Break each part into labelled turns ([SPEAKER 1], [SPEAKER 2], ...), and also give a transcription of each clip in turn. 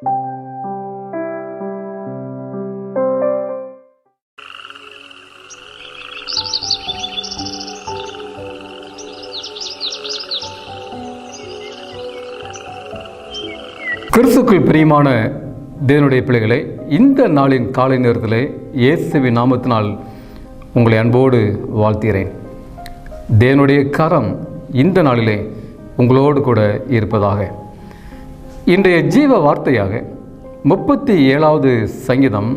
[SPEAKER 1] கிறிஸ்துக்குள் பிரியமான தேவனுடைய பிள்ளைகளை இந்த நாளின் காலை நேரத்திலே இயேசுவின் நாமத்தினால் உங்களை அன்போடு வாழ்த்துகிறேன். தேவனுடைய கரம் இந்த நாளிலே உங்களோடு கூட இருப்பதாக. இன்றைய ஜீவ வார்த்தையாக முப்பத்தி ஏழாவது சங்கீதம்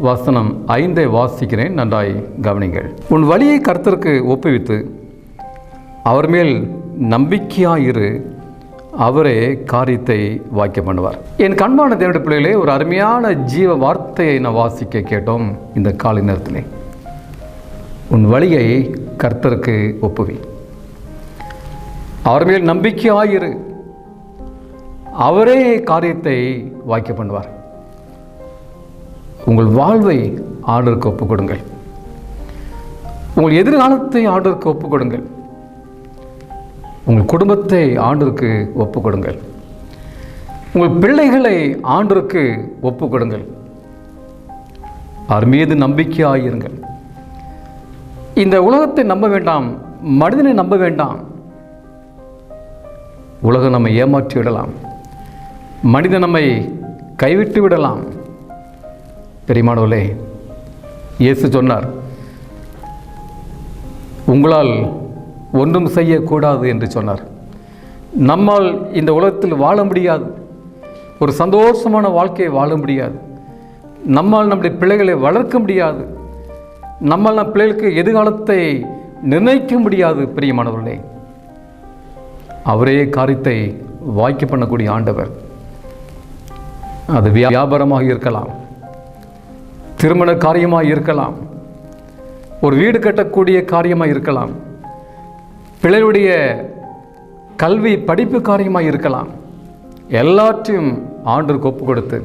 [SPEAKER 1] வசனம் ஐந்தை வாசிக்கிறேன் நன்றாய் கவனிங்கள் உன் வழியை கர்த்தருக்கு ஒப்புவித்து அவர் மேல் நம்பிக்கையாயிரு அவரே காரியத்தை வாக்கியம் பண்ணுவார். என் கண்மான தேவனுடைய பிள்ளைகளே ஒரு அருமையான ஜீவ வார்த்தையை நான் வாசிக்க கேட்டோம் இந்த காலை நேரத்திலே. உன் வழியை கர்த்தருக்கு ஒப்புவி. அவர் மேல் நம்பிக்கையாயிரு அவரே காரியத்தை வாக்கிய பண்ணுவார். உங்கள் வாழ்வை ஆர்டருக்கு ஒப்புக் கொடுங்கள் உங்கள் எதிர்காலத்தை ஆண்டருக்கு ஒப்புக் கொடுங்கள் உங்கள் குடும்பத்தை ஆண்டிற்கு ஒப்புக் கொடுங்கள் உங்கள் பிள்ளைகளை ஆண்டருக்கு ஒப்புக் கொடுங்கள் அவர் மீது நம்பிக்கையாயிருங்கள். இந்த உலகத்தை நம்ப வேண்டாம் மனிதனை நம்ப வேண்டாம். உலகம் நம்ம ஏமாற்றி விடலாம் மனிதன் நம்மை கைவிட்டு விடலாம். பெரியமானவர்களே இயேசு சொன்னார் உங்களால் ஒன்றும் செய்யக்கூடாது என்று சொன்னார். நம்மால் இந்த உலகத்தில் வாழ முடியாது. ஒரு சந்தோஷமான வாழ்க்கையை வாழ முடியாது. நம்மால் நம்முடைய பிள்ளைகளை வளர்க்க முடியாது. நம்மால் நம் பிள்ளைகளுக்கு எதிர்காலத்தை நிர்ணயிக்க முடியாது பிரியமானவர்களே. அவரே காரியத்தை வாய்க்க பண்ணக்கூடிய ஆண்டவர். அது வியாபாரமாக இருக்கலாம். திருமண காரியமாக இருக்கலாம். ஒரு வீடு கட்டக்கூடிய காரியமாக இருக்கலாம். பிள்ளைகளுடைய கல்வி படிப்பு காரியமாக இருக்கலாம். எல்லாற்றையும் ஆண்டருக்கு ஒப்பு கொடுத்து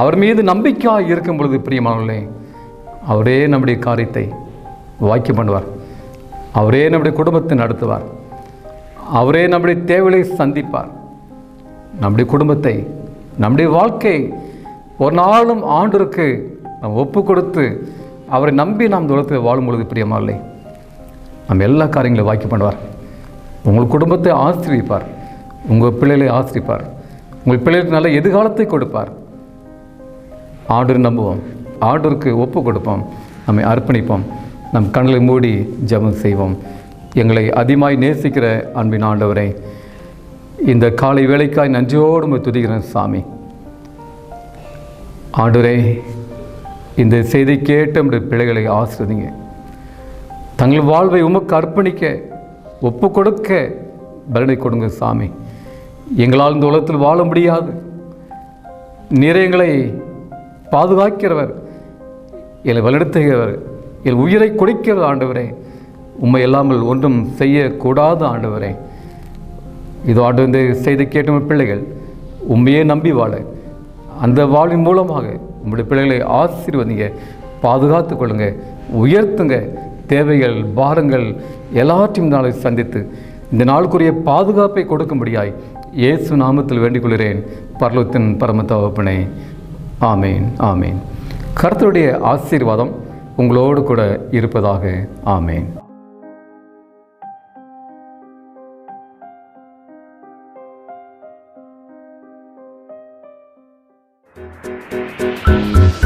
[SPEAKER 1] அவர் மீது நம்பிக்கையாக இருக்கும் பொழுது பிரியமானவர்களே அவரே நம்முடைய காரியத்தை வாக்கியம் பண்ணுவார். அவரே நம்முடைய குடும்பத்தை நடத்துவார். அவரே நம்முடைய தேவைகளை சந்திப்பார். நம்முடைய குடும்பத்தை நம்முடைய வாழ்க்கை ஒரு நாளும் ஆண்டருக்கு நாம் ஒப்பு கொடுத்து அவரை நம்பி நாம் தூரத்தில் வாழும் பொழுது பிரியமானே நம்ம எல்லா காரியங்களும் வாக்கி பண்ணுவார். உங்கள் குடும்பத்தை ஆசிரிப்பார் உங்கள் பிள்ளைகளை ஆசிரிப்பார் உங்கள் பிள்ளைகளுக்கு நல்ல எதிர்காலத்தை கொடுப்பார். ஆண்டர் நம்புவோம். ஆண்டருக்கு ஒப்பு கொடுப்போம். நம்மை அர்ப்பணிப்போம். நம் கண்களை மூடி ஜெபம் செய்வோம். எங்களை அதிகமாய் நேசிக்கிற அன்பின் ஆண்டவரை இந்த காலை வேலைக்காய் நன்றியோடு உம்மை துதிக்கிறேன் சாமி. ஆண்டுரே இந்த செய்தி கேட்டு நம்முடைய பிள்ளைகளை ஆசிரதிங்க தங்கள் வாழ்வை உமக்கு அர்ப்பணிக்க ஒப்பு கொடுக்க பலனை கொடுங்க சாமி. எங்களால் இந்த உலகத்தில் வாழ முடியாது. நிறையங்களை பாதுகாக்கிறவர். என்னை வலியுறுத்துகிறவர் என் உயிரை கொடுக்கிறது ஆண்டவரே. உண்மை இல்லாமல் ஒன்றும் செய்யக்கூடாது ஆண்டவரே. இதோடு இந்த செய்தி கேட்டும் பிள்ளைகள் உண்மையே நம்பி வாழ. அந்த வாழ்வின் மூலமாக உங்களுடைய பிள்ளைகளை ஆசீர்வதிங்க பாதுகாத்து கொள்ளுங்க உயர்த்துங்க. தேவைகள் பாரங்கள் எல்லாற்றையும் நாளை சந்தித்து இந்த நாளுக்குரிய பாதுகாப்பை கொடுக்கும்படியாய் இயேசு நாமத்தில் வேண்டிக் கொள்கிறேன். பரலத்தின் பரமத்தவப்பனை ஆமேன் ஆமேன். கர்த்தருடைய ஆசீர்வாதம் உங்களோடு கூட இருப்பதாக. ஆமேன்.
[SPEAKER 2] Thank you.